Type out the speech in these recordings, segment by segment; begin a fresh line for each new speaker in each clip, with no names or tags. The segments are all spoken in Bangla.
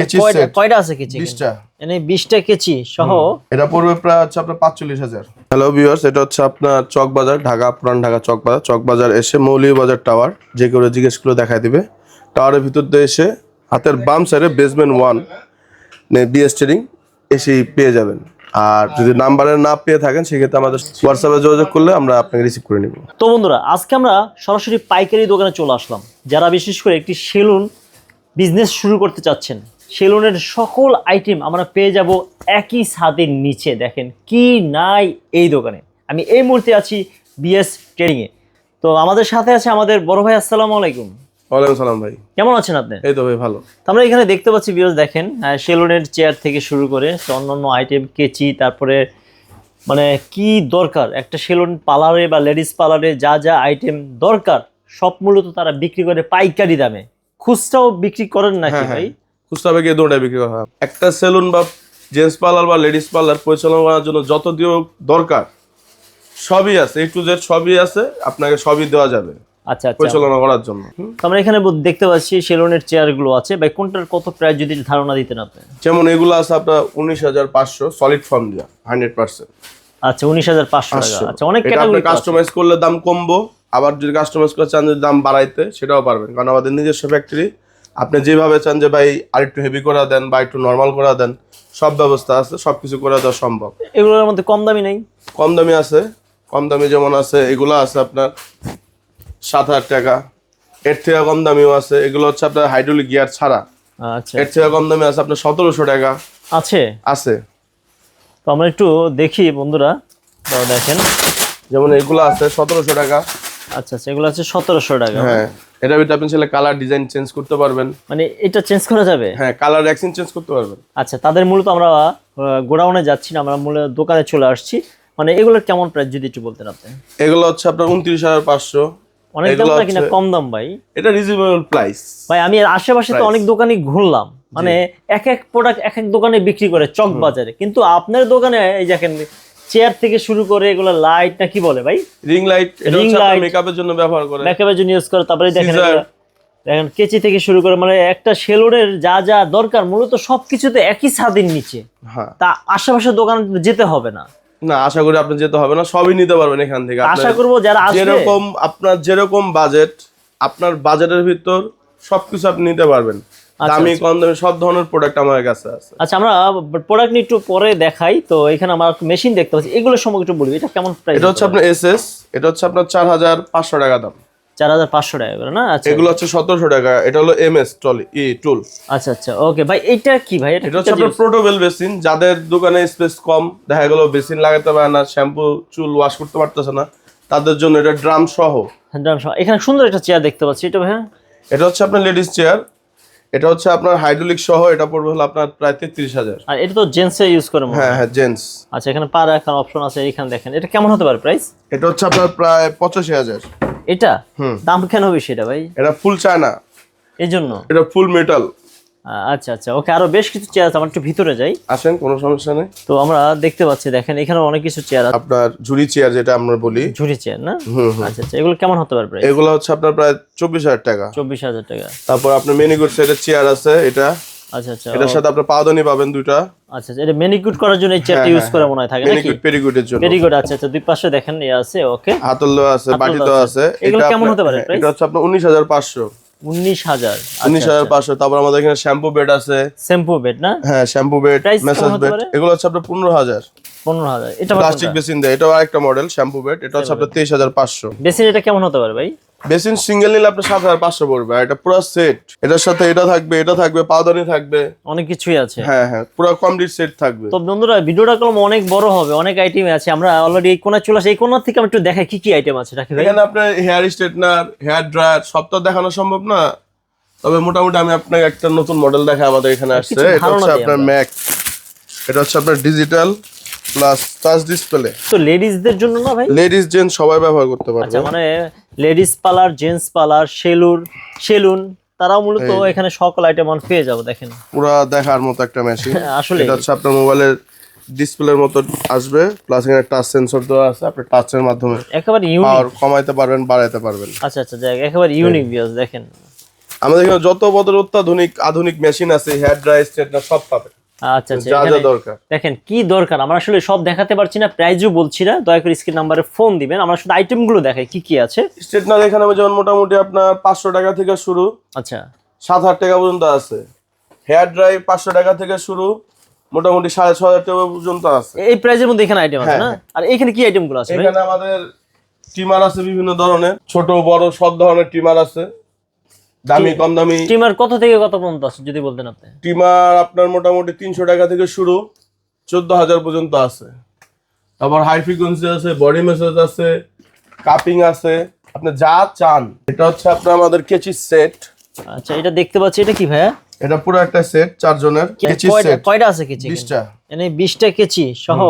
কেচি
কয়টা আছে কেচি
বিশটা।
এখানে বিশটা কেচি সহ?
এটা পড়বে প্রায় হচ্ছে আপনার পাঁচচল্লিশ হাজার। হ্যালো ভিউয়ার্স এটা হচ্ছে আপনার চক বাজার ঢাকা পুরান ঢাকা চক বাজার। চক বাজার এসে মৌলভীবাজার টাওয়ার যে কেউ জিজ্ঞেস করলে দেখাই দিবে। টাওয়ারের ভিতর দিয়ে এসে হাতের বাম সাইডে বেসমেন্ট ওয়ান বিএস ট্রেডিং এসেই পেয়ে যাবেন। আর যদি নাম্বারে না পেয়ে থাকেন সেক্ষেত্রে আমাদের হোয়াটসঅ্যাপে যোগাযোগ করলে আমরা আপনাকে রিসিভ করে নিব।
তো বন্ধুরা আজকে আমরা সরাসরি পাইকারি দোকানে চলে আসলাম। যারা বিশেষ করে একটি সেলুন বিজনেস শুরু করতে চাচ্ছেন সেলুনের সকল আইটেম আমরা পেয়ে যাব একই ছাদের নিচে। দেখেন কি নাই এই দোকানে। আমি এই মুহূর্তে আছি বিএস ট্রেডিংয়ে তো আমাদের সাথে আছে আমাদের বড় ভাই আসসালামু আলাইকুম।
ওয়ালাইকুম সালাম ভাই।
কেমন আছেন আপনি?
এই তো ভাই ভালো।
আমরা এখানে দেখতে পাচ্ছি বিরোজ দেখেন সেলুনের চেয়ার থেকে শুরু করে অন্যান্য আইটেম কেচি তারপরে মানে কি দরকার? একটা সেলুন পার্লারে বা লেডিস পার্লারে যা যা আইটেম দরকার সব মূলত তারা বিক্রি করে পাইকারি দামে। খুচরাও বিক্রি করেন নাকি
হ্যাঁ,
ভাই?
খুচরা বেগে দুটাই বিক্রি করা হয়। একটা সেলুন বা জেন্টস পার্লার বা লেডিস পার্লার পরিচালনা করার জন্য যত দিয়েও দরকার সবই আছে এ টু জেড সবই আছে আপনাকে সবই দেওয়া যাবে
আচ্ছা আচ্ছা।
পরিচালনা করার জন্য।
আমরা এখানে দেখতে পাচ্ছি সেলুনের চেয়ারগুলো আছে। ভাই কোনটার কত প্রাইস যদি ধারণা দিতেন আপনি?
যেমন এগুলো আছে আপনার উনিশ হাজার পাঁচশো সলিড ফর্ম দিয়া হান্ড্রেড পার্সেন্ট
আচ্ছা উনিশ হাজার পাঁচশো টাকা। আচ্ছা অনেক ক্যাটাগরি
কাস্টমাইজ করলে দাম কমবো আবার যদি কাস্টমাইজ করে চান যদি দাম বাড়াইতে সেটাও পারবেন। কারণ আমাদের নিজস্ব ফ্যাক্টরি আপনি যেভাবে চান যে ভাই আর একটু হেভি করা দেন বা একটু নর্মাল করা দেন সব ব্যবস্থা আছে সব কিছু করে দেওয়া সম্ভব।
এগুলোর মধ্যে কম দামি নেই?
কম দামি আছে কম দামি যেমন আছে এগুলো আছে আপনার সাত হাজার টাকা। এর থেকে কম দামিও আছে এগুলো হচ্ছে আপনার হাইড্রোলিক গিয়ার ছাড়া।
আচ্ছা।
এর থেকে কম দামি আছে আপনার সতেরোশো টাকা।
আছে?
আছে।
তো আমরা একটু দেখি বন্ধুরা দেখেন।
যেমন এগুলো আছে সতেরোশো টাকা।
আচ্ছা আচ্ছা এগুলো আছে সতেরোশো টাকা।
হ্যাঁ। এটার ভিতরে আপনি ছেলে কালার ডিজাইন চেঞ্জ করতে পারবেন।
মানে এটা চেঞ্জ করা যাবে?
হ্যাঁ কালার এক্সচেঞ্জ চেঞ্জ করতে পারবেন।
আচ্ছা তাদের মূলত আমরা গোডাউনে যাচ্ছি না আমরা মূলত দোকানে চলে আসছি। মানে এগুলোর কেমন প্রাইস যদি একটু বলতেন আপনি?
এগুলো হচ্ছে আপনার উনত্রিশ হাজার পাঁচশো।
অনেক দাম না কিনা কম দাম ভাই?
এটা রিজনেবল প্রাইস
ভাই আমি আশেপাশে তো অনেক দোকানই ঘুরলাম। মানে এক এক প্রোডাক্ট এক এক দোকানে বিক্রি করে চক বাজারে কিন্তু আপনার দোকানে এই দেখেন চেয়ার থেকে শুরু করে এগুলো লাইট না কি বলে ভাই?
রিং লাইট হচ্ছে
light।
মেকআপের জন্য ব্যবহার করে।
ব্যাকআপের জন্য ইউজ করে তারপরে দেখেন দেখেন কেচি থেকে শুরু করে মানে একটা সেলুনের যা যা দরকার মূলত সবকিছুতে একই ছাদের নিচে।
হ্যাঁ।
তা আশেপাশে দোকান যেতে হবে না।
না আশা করি আপনি যেতে হবে না সবই নিতে পারবেন এখান থেকে।
আশা করব যারা
যেরকম আপনার যেরকম বাজেট আপনার বাজেটের ভিতর সবকিছু আপনি নিতে পারবেন। দামি কম দামি সব ধরনের প্রোডাক্ট আমার কাছে আছে।
আচ্ছা আমরা প্রোডাক্ট নিয়ে একটু পরে দেখাই। তো এখানে আমার মেশিন দেখতে পাচ্ছি। এগুলো সম্পর্কে একটু বলবি এটা কেমন প্রাইস
এটা হচ্ছে আপনার এসএস এটা হচ্ছে আপনার চার হাজার পাঁচশো টাকা দাম।
চার হাজার পাঁচশো টাকা করে না? আচ্ছা।
এগুলো হচ্ছে সতেরোশো টাকা এটা হলো এম এস টলি ই টুল
আচ্ছা আচ্ছা ওকে ভাই এটা কি ভাই? এটা
এটা হচ্ছে আপনার প্রোটোবেল বেসিন যাদের দোকানে স্পেস কম দেখা গেল বেসিন লাগাতে পারে না শ্যাম্পু চুল ওয়াশ করতে পারতেছে না তাদের জন্য এটা ড্রাম সহ। ড্রাম সহ।
এখানে সুন্দর একটা চেয়ার দেখতে পাচ্ছি এটা ভাই
এটা হচ্ছে আপনার লেডিস চেয়ার এটা হচ্ছে আপনার হাইড্রোলিক সহ এটা পড়বে হলো আপনার প্রায় তেত্রিশ হাজার।
আর এটা তো জেন্টসে ইউজ করে হ্যাঁ
হ্যাঁ? জেন্টস
আচ্ছা এখানে পা রাখার অপশন আছে এখানে দেখেন। এটা কেমন হতে পারে প্রাইস
এটা হচ্ছে আপনার প্রায় পঁচাশি হাজার।
এটা?
হুম।
দাম কেন বেশি এটা ভাই?
এটা ফুল চায়না
এই জন্য
এটা ফুল মেটাল
আচ্ছা আচ্ছা। ওকে আরও বেশ কিছু চেয়ার আছে আমরা একটু ভিতরে যাই।
আসেন কোনো সমস্যা নেই।
তো আমরা দেখতে পাচ্ছি দেখেন এখানে অনেক কিছু চেয়ার আছে।
আপনার ঝুড়ি চেয়ার যেটা আমরা বলি।
ঝুড়ি চেয়ার না? আচ্ছা আচ্ছা এগুলো কেমন হতে পারে প্রাইস
এগুলো হচ্ছে আপনার প্রায় চব্বিশ হাজার টাকা।
চব্বিশ হাজার টাকা।
তারপর আপনার মেনিগুড সেটের চেয়ার আছে এটা।
আচ্ছা আচ্ছা
এটার সাথে আপনার পাওদানি পাবেন দুইটা।
আচ্ছা আচ্ছা এটা মেনিকুট করার জন্য এই চেয়ারটা
হ্যাঁ,
ইউজ করে মনে হয় থাকে নাকি?
মেনিকুড পেডিকুডের জন্য।
গুড আচ্ছা আচ্ছা দুই পাশে দেখেন এ আছে ওকে।
হাতল আছে বাটি আছে।
এগুলো
এটা
কেমন হতে পারে
হ্যাঁ, এটা হচ্ছে আপনার উনিশ হাজার পাঁচশো।
উনিশ হাজার।
উনিশ হাজার পাঁচশো। তারপর আমাদের এখানে শ্যাম্পু বেড আছে।
শ্যাম্পু বেড না?
হ্যাঁ শ্যাম্পু বেড মেসাজ বেড এগুলো হচ্ছে আপনার পনেরো হাজার।
পনেরো হাজার। এটা
প্লাস্টিক বেসিন দেয়। এটাও আরেকটা মডেল শ্যাম্পু বেড। এটা হচ্ছে আপনার তেইশ হাজার পাঁচশো।
বেসিন এটা কেমন হতে পারে ভাই?
বেসিন সিঙ্গেল নিলে আপনার সাত হাজার পাঁচশো পড়বে আর এটা পুরো সেট। এটার সাথে এটা থাকবে এটা থাকবে পাউদানি থাকবে।
অনেক কিছুই আছে।
হ্যাঁ হ্যাঁ পুরো কমপ্লিট সেট থাকবে।
তো বন্ধুরা ভিডিওটা কলম অনেক বড় হবে অনেক আইটেম আছে। আমরা অলরেডি এই কোনা চলে আসি এই কোনার থেকে আমি একটু দেখাই কি কি আইটেম আছে রাখি ভাই।
এখানে আপনার হেয়ার স্ট্রেটনার হেয়ার ড্রায়ার সব তো দেখানো সম্ভব না। তবে মোটামুটি আমি আপনাকে একটা নতুন মডেল দেখাই আমাদের এখানে আসছে। এটা হচ্ছে আপনার ম্যাক এটা হচ্ছে আপনার ডিজিটাল প্লাস টাচ ডিসপ্লে
তো লেডিসদের জন্য না ভাই?
লেডিস জেন্টস সবাই ব্যবহার করতে পারবে।
আচ্ছা মানে ladies parlour gents parlour salon salon তারাও মূলত এখানে সকল আইটেম অন পেয়ে যাবে দেখেন।
পুরো দেখার মতো একটা মেশিন
আসলে
এটা হচ্ছে আপনার মোবাইলের ডিসপ্লের মতো আসবে প্লাস এখানে টাচ সেন্সর দেওয়া আছে আপনি টাচের মাধ্যমে
একেবারে ইউনিক
পাওয়ার কমাইতে পারবেন বাড়াইতে পারবেন।
আচ্ছা আচ্ছা যাক একেবারে ইউনিক ভিউজ দেখেন।
আমাদের এখানে যত বদল অত্যাধুনিক আধুনিক মেশিন আছে হেয়ার ড্রাই স্ট্রেটনার সব পাবে।
আচ্ছা আচ্ছা
যা যা দরকার।
দেখেন কি দরকার? আমরা আসলে সব দেখাতে পারছি না প্রাইজও বলছি না। দয়া করে স্ক্রিন নাম্বারে ফোন দিবেন। আমরা শুধু আইটেমগুলো দেখাই কি কি আছে?
স্ট্রেটনার এখানে যেমন মোটামুটি আপনার পাঁচশো টাকা থেকে শুরু
আচ্ছা।
সাত হাজার টাকা পর্যন্ত আছে। হেয়ার ড্রাই পাঁচশো টাকা থেকে শুরু মোটামুটি সাড়ে ছ হাজার টাকা পর্যন্ত আছে।
এই প্রাইজের মধ্যে এখানে আইটেম আছে
হ্যাঁ,
না? আর এখানে কি আইটেমগুলো আছে
এখানে আমাদের টিমার আছে বিভিন্ন ধরনের। ছোট বড় সব ধরনের টিমার আছে। দামি কম দামি
স্টিমার কত থেকে কত পর্যন্ত আছে যদি বলতেন আপনি?
টিমার আপনার মোটামুটি তিনশো টাকা থেকে শুরু চোদ্দ হাজার পর্যন্ত আছে। তারপর হাই ফ্রিকোয়েন্সি আছে বডি মেসেজ আছে কাপিং আছে। আপনি যা চান এটা হচ্ছে আপনার আমাদের কেচিস সেট
আচ্ছা এটা দেখতে পাচ্ছি এটা কি ভাইয়া?
এটা পুরো একটা সেট চারজনের
কয়টা
সেট
কয়টা আছে কেচি
বিশটা।
এখানে বিশটা কেচি সহ?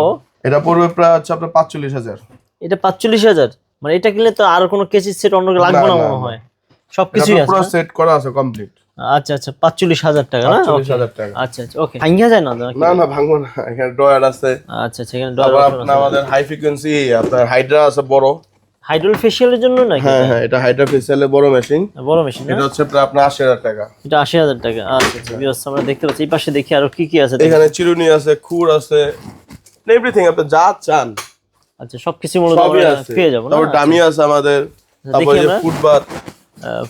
এটা পড়বে প্রায় হচ্ছে আপনার পাঁচচল্লিশ হাজার।
এটা পাঁচচল্লিশ হাজার? মানে এটা কিনলে তো আর কোনো কেচি সেট অন্য লাগবে না মনে। হয়। সবকিছুই আছে
পুরো সেট করা আছে কমপ্লিট
আচ্ছা আচ্ছা পাঁচচল্লিশ হাজার টাকা না.
হাজার টাকা।
আচ্ছা আচ্ছা ওকে ভাঙ্গা যায় না
না না ভাঙবো না। এখানে ড্রয়ার আছে।
আচ্ছা আচ্ছা এখানে
তারপর আপনার আমাদের হাই ফ্রিকোয়েন্সি আপনার হাইড্রা আছে বড়।
হাইড্রোল ফেশিয়ালের জন্য নাকি?
হ্যাঁ হ্যাঁ এটা হাইড্রা ফেসিয়ালের বড় মেশিন
বড় মেশিন
এটা হচ্ছে প্রায় আপনার আশি হাজার টাকা।
এটা আশি হাজার টাকা। আচ্ছা আচ্ছা বিয়স আমরা দেখতে পাচ্ছি। এই পাশে দেখি আরও কি কি আছে
এখানে চিরুনি আছে খুর আছে এভরিথিং আপনি যা চান।
আচ্ছা সবকিছু মূলত
আছে।
পেয়ে যাব না?
তারপর ডামি আছে আমাদের। তারপর
দেখি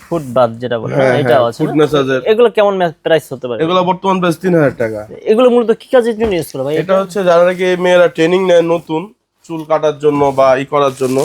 ফুটবাথ
বাদ যেটা বলে
হ্যাঁ
এটাও আছে?
ম্যাসাজের
এগুলো কেমন প্রাইস হতে পারে?
এগুলো বর্তমান প্রাইস তিন হাজার টাকা।
এগুলো মূলত কি কাজের জন্য ইউজ করে ভাই?
এটা হচ্ছে যারা নাকি মেয়েরা ট্রেনিং নেয় নতুন চুল কাটার জন্য বা ই করার জন্য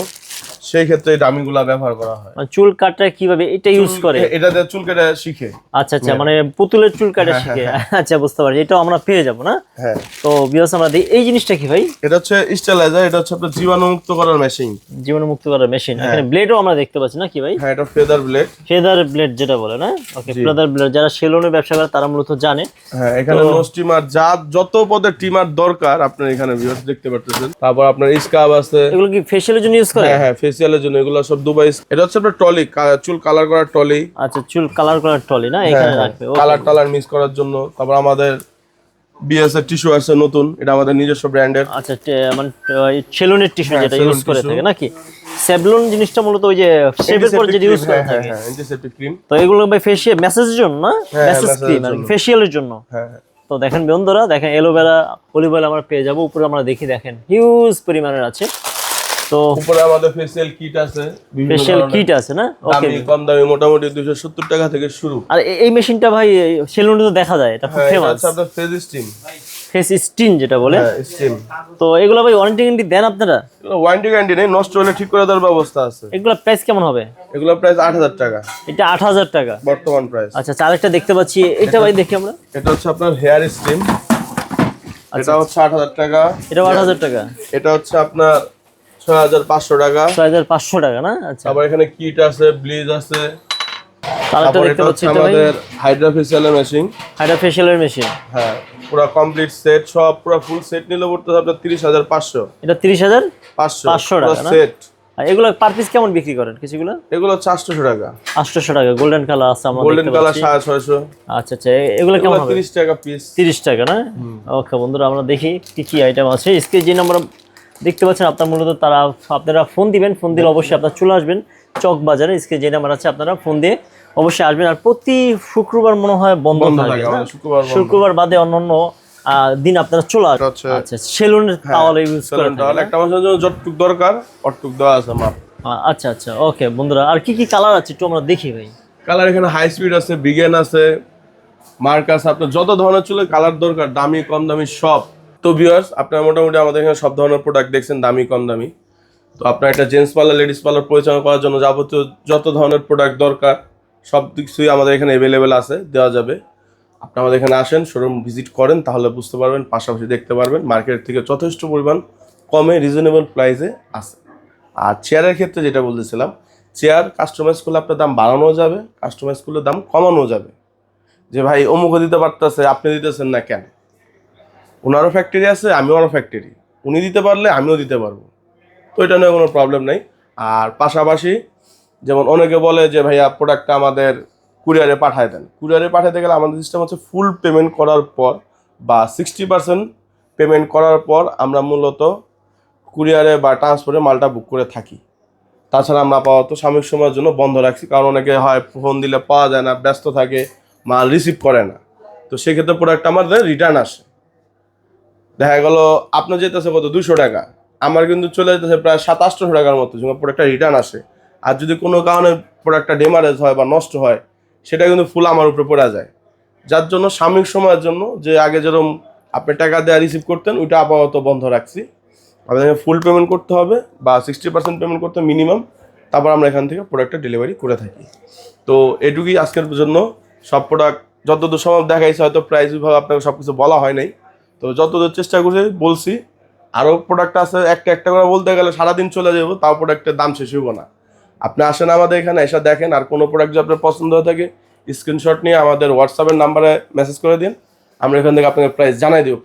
সেই ক্ষেত্রে এই ডামিগুলা ব্যবহার করা হয়।
মানে চুল কাটা কীভাবে? এটা ইউজ করে?
এটা দিয়ে চুল কেটে শিখে।
আচ্ছা আচ্ছা মানে পুতুলের চুল কাটা শিখে। আচ্ছা বুঝতে পারছি। এটাও আমরা পেয়ে যাব না?
হ্যাঁ।
তো বিয়স আমরা দিই এই জিনিসটা কি ভাই?
এটা হচ্ছে স্টেলাইজার এটা হচ্ছে আপনার জীবাণুমুক্ত করার মেশিন।
জীবাণু মুক্ত করার মেশিন। এখানে ব্লেডও আমরা দেখতে পাচ্ছি না কি ভাই?
হ্যাঁ এটা ফেদার ব্লেড
ফেদার ব্লেড যেটা বলে না? ওকে ফেদার ব্লেড যারা সেলুনের ব্যবসা করে তারা মূলত জানে।
হ্যাঁ এখানে নো স্টিমার যা যত পদের টিমার দরকার আপনার এখানে ভিউয়ার্স দেখতে পাচ্ছেন তারপর আপনার স্কাব আছে।
এগুলো কি ফেশিয়ালের জন্য ইউজ করে?
হ্যাঁ হ্যাঁ ফেসিয়ালের জন্য এগুলো সব দুবাই এটা হচ্ছে আপনার টলি চুল কালার করার টলি
আচ্ছা চুল কালার করার টলি না? এখানে রাখবে
কালার টালার মিক্স করার জন্য। তারপর আমাদের বিএস এর টিস্যু আছে নতুন এটা আমাদের নিজস্ব ব্র্যান্ডের।
আচ্ছা মানে সেলুনের টিস্যু যেটা ইউজ করে থাকে নাকি? সেভলন জিনিসটা মূলত ওই যে শেভের পর যেটা ইউজ করে
হ্যাঁ হ্যাঁ
থাকে।
হ্যাঁ অ্যান্টিসেপ্টিক ক্রিম
তো এগুলো ভাই ফেশিয়াল মেসেজের জন্য না?
হ্যাঁ,
মেসেজ ক্রিম আর। ফেশিয়ালের জন্য?
হ্যাঁ হ্যাঁ।
তো দেখেন বন্ধুরা দেখেন এলোভেরা অলিভ অয়েল আমরা পেয়ে যাব উপরে আমরা দেখি দেখেন। হিউজ পরিমাণের আছে। তো
উপরে আমাদের ফেসিয়াল কিট আছে ধরনের।
কিট আছে না? ওকে
কম দামি মোটামুটি দুইশো সত্তর টাকা থেকে শুরু।
আর এই মেশিনটা ভাই সেলুনে তো দেখা যায় এটা খুব
হ্যাঁ
ফেমাস
হচ্ছে আপনার ফেস স্টিম
ফেস স্টিন যেটা বলে।
হ্যাঁ স্টিম
তো এগুলো ভাই ওয়ারেন্টি গ্যারান্টি দেন আপনারা?
ওয়ারেন্টি গ্যারান্টি নেই নষ্ট হলে ঠিক করে দেওয়ার ব্যবস্থা আছে।
এগুলো প্রাইস কেমন হবে?
এগুলো প্রাইস আট হাজার টাকা।
এটা আট হাজার টাকা।
বর্তমান প্রাইস
আচ্ছা আচ্ছা, আরেকটা দেখতে পাচ্ছি। এটা ভাই দেখি আমরা।
এটা হচ্ছে আপনার হেয়ার স্টিম এটা হচ্ছে আট হাজার টাকা।
এটা আট হাজার টাকা।
এটা হচ্ছে আপনার ছয় হাজার পাঁচশো টাকা।
ছয় হাজার পাঁচশো টাকা না? আচ্ছা।
তারপর এখানে কিট আছে ব্লিজ আছে। তারপর
দেখতে পাচ্ছি
আমাদের হাইড্রা ফেসিয়ালের মেশিন
হাইড্রা ফেশিয়ালের মেশিন
হ্যাঁ পুরো কমপ্লিট সেট সব পুরো ফুল সেট নিলে পড়তে আপনার তিরিশ হাজার পাঁচশো।
এটা তিরিশ হাজার
পাঁচশো
500 টাকা না?
সেট
আর এগুলো পার পিস কেমন বিক্রি করেন কিছুগুলো?
এগুলো চারশো টাকা।
আটশোশো টাকা গোল্ডেন কালার আছে আমরা
গোল্ডেন কালার
পাচ্ছি।
সাড়ে ছয়শো।
আচ্ছা আচ্ছা এগুলো কেমন হবে?
তিরিশ টাকা পিস
তিরিশ টাকা না? ওকে বন্ধুরা আমরা দেখি কি কি আইটেম আছে। স্ক্রিন যে নাম্বার দেখতে পাচ্ছেন আপনার মূলত তারা আপনারা ফোন দিবেন ফোন দিলে অবশ্যই আপনারা চলে আসবেন চক বাজারে স্ক্রিন যে নাম্বার আছে আপনারা ফোন দিয়ে অবশ্যই আসবেন। আর প্রতি শুক্রবার মনে হয় বন্ধ থাকে
শুক্রবার
বাদে অন্যান্য দিন আপনারা চলে আসবেন।
হ্যাঁ,
আচ্ছা সেলুনের তাওয়াল ইউজ করে
সেলুন টাওয়াল একটা মাসের জন্য যতটুক দরকার অতটুক দেওয়া আছে মাপ
আচ্ছা আচ্ছা ওকে বন্ধুরা আর কি কি কালার আছে একটু আমরা দেখি ভাই।
কালার এখানে হাই স্পিড আছে বিগেন আছে মার্কাস আপনার যত ধরনের চুলে কালার দরকার দামি কম দামি সব। তো ভিউয়ার্স আপনারা মোটামুটি আমাদের এখানে সব ধরনের প্রোডাক্ট দেখছেন, দামি, কম দামি। তো আপনার একটা জেন্টস পার্লার লেডিস পার্লার পরিচালনা করার জন্য যাবতীয় যত ধরনের প্রোডাক্ট দরকার, সব কিছুই আমাদের এখানে অ্যাভেলেবেল আছে, দেওয়া যাবে। আপনি আমাদের এখানে আসেন শোরুম ভিজিট করেন, তাহলে বুঝতে পারবেন, পাশাপাশি দেখতে পারবেন মার্কেট থেকে যথেষ্ট পরিমাণ কমে রিজনেবল প্রাইসে আছে। আর চেয়ারের ক্ষেত্রে যেটা বলতেছিলাম চেয়ার কাস্টমাইজ করলে আপনার দাম বাড়ানো যাবে কাস্টমাইজ করলে দাম কমানো যাবে। যে ভাই, অমুকও দিতে পারতেছে, আপনি দিতেছেন না কেন? ওনারও ফ্যাক্টরি আছে, আমিও আরও ফ্যাক্টরি উনি দিতে পারলে আমিও দিতে পারব। তো এটা নিয়ে কোনো প্রবলেম নেই। আর পাশাপাশি যেমন অনেকে বলে যে, ভাইয়া প্রোডাক্টটা আমাদের কুরিয়ারে পাঠায় দেন। কুরিয়ারে পাঠাতে গেলে আমাদের সিস্টেম হচ্ছে ফুল পেমেন্ট করার পর বা সিক্সটি পার্সেন্ট পেমেন্ট করার পর আমরা মূলত কুরিয়ারে বা ট্রান্সপোর্টে মালটা বুক করে থাকি। তাছাড়া আমরা আপাতত সাময়িক সময়ের জন্য বন্ধ রাখছি। কারণ অনেকে হয় ফোন দিলে পাওয়া যায় না, ব্যস্ত থাকে, মাল রিসিভ করে না। তো সেক্ষেত্রে প্রোডাক্ট আমাদের রিটার্ন আসে। দেখা গেল, আপনার যেতেছে কত? দুশো টাকা। আমার কিন্তু চলে যেতেছে প্রায় সাত আটশো টাকার মতো। যখন প্রোডাক্টটা রিটার্ন আসে, আর যদি কোনো কারণে প্রোডাক্টটা ডেমারেজ হয় বা নষ্ট হয়, সেটা কিন্তু ফুল আমার উপরে পড়ে যায়। যার জন্য সাময়িক সময়ের জন্য যে আগে যেরকম আপনি টাকা দেওয়া রিসিভ করতেন, ওইটা আপাতত বন্ধ রাখছি। আপনাকে ফুল পেমেন্ট করতে হবে বা সিক্সটি পার্সেন্ট পেমেন্ট করতে মিনিমাম তারপর আমরা এখান থেকে প্রোডাক্টটা ডেলিভারি করে থাকি। তো এটুকুই আজকের জন্য। সব প্রোডাক্ট যতদূর সম্ভব দেখাইছে, হয়তো প্রাইস বিভাগ আপনাকে সব কিছু বলা হয় নাই। তো যতদূর চেষ্টা করছি, বলছি। আরও প্রোডাক্ট আছে, একটা একটা করে বলতে গেলে সারাদিন চলে যাব, তাও প্রোডাক্টের দাম শেষ হইব না। আপনি আসেন আমাদের এখানে, এসে দেখেন আর কোনো প্রোডাক্ট যদি আপনার পছন্দ হয়ে থাকে স্ক্রিনশট নিয়ে আমাদের হোয়াটসঅ্যাপের নাম্বারে মেসেজ করে দিন। আমরা এখান থেকে আপনাকে প্রাইস জানাই দেবো।